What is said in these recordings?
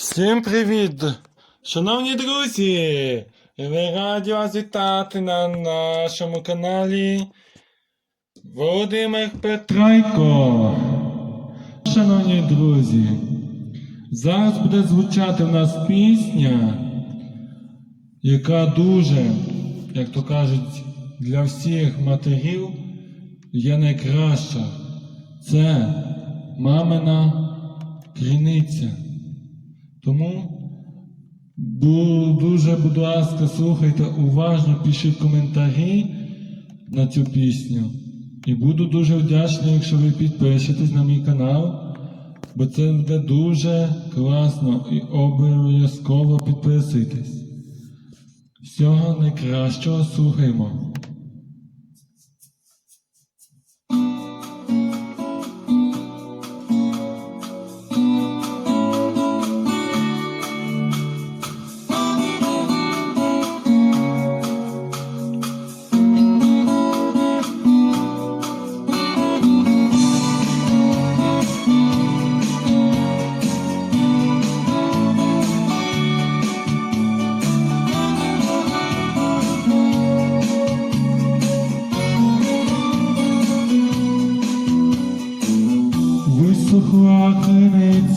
Всім привіт! Шановні друзі! Ви раді вас вітати на нашому каналі Володимир Петрайко. Шановні друзі, зараз буде звучати в нас пісня, яка дуже, як то кажуть, для всіх матерів є найкраща. Це мамина криниця. Тому дуже, будь ласка, слухайте уважно, пишіть коментарі на цю пісню. І буду дуже вдячний, якщо ви підпишетесь на мій канал, бо це буде дуже класно і обов'язково підписуйтесь. Всього найкращого слухаймо.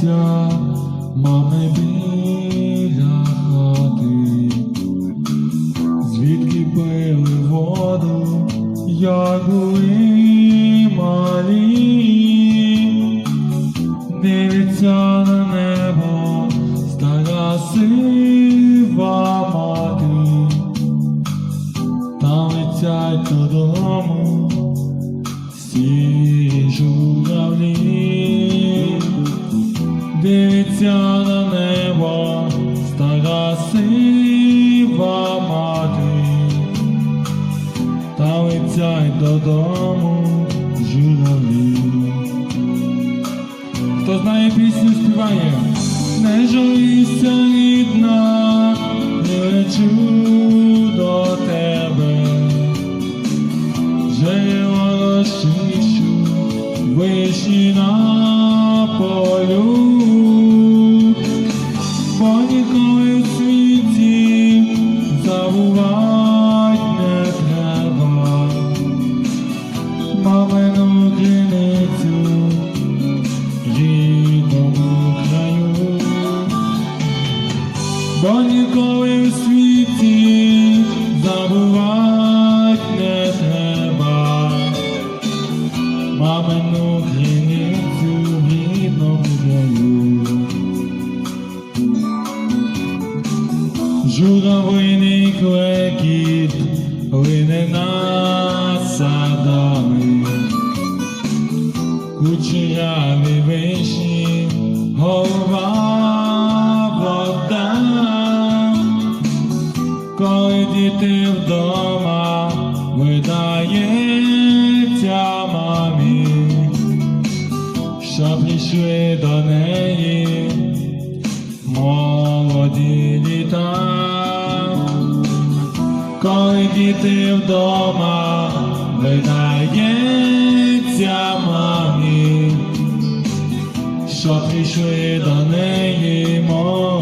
Криниця, мами біля хати, звідки пили воду, як були малі, дивиться на небо, стара сива летять додому журавлі. Хто знає пісню, співає, не жалійся рідна, прилечу до бо ніколи в світі забувать не треба. Мамину криницю в рідному краю. Журавлиний клекіт лине над садами, кучеряві вишні, голова діти вдома видається мамі, що прийшли до неї молоді літа, коли діти вдома видається мамі, що прийшли до неї молоді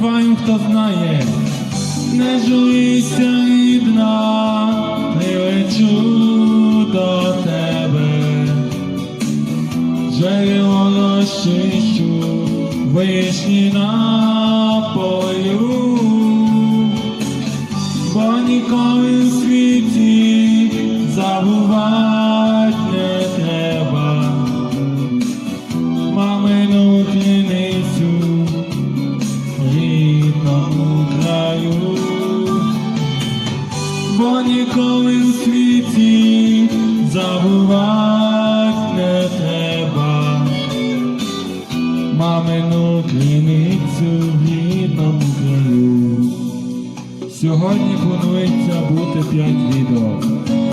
співаємо, хто знає, не журися, рідна, прилечу до тебе. Джерело розчищу, вишні на полю, бо ніколи в світі забувать Мамину криницю в рідному краю. Сьогодні планується бути 5 відео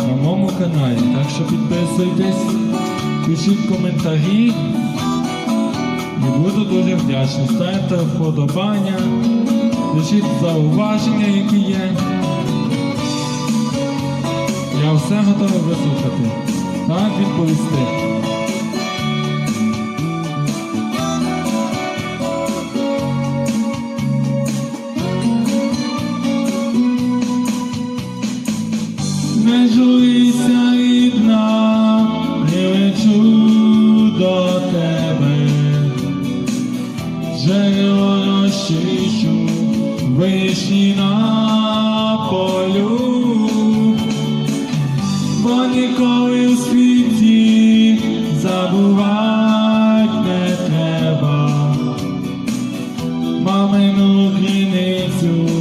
на моєму каналі, так що підписуйтесь, пишіть коментарі. І буду дуже вдячний. Ставте вподобання, пишіть зауваження, які є. Я все готовий вислухати. Так відповісти. вишні на полю, бо ніколи у світі забувати не треба, мамину гіницю.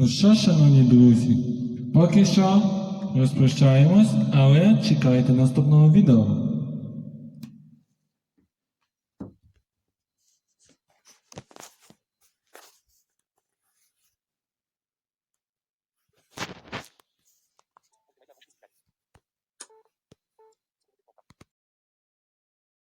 Ну що, шановні друзі, поки що розпрощаємось, але чекайте наступного відео.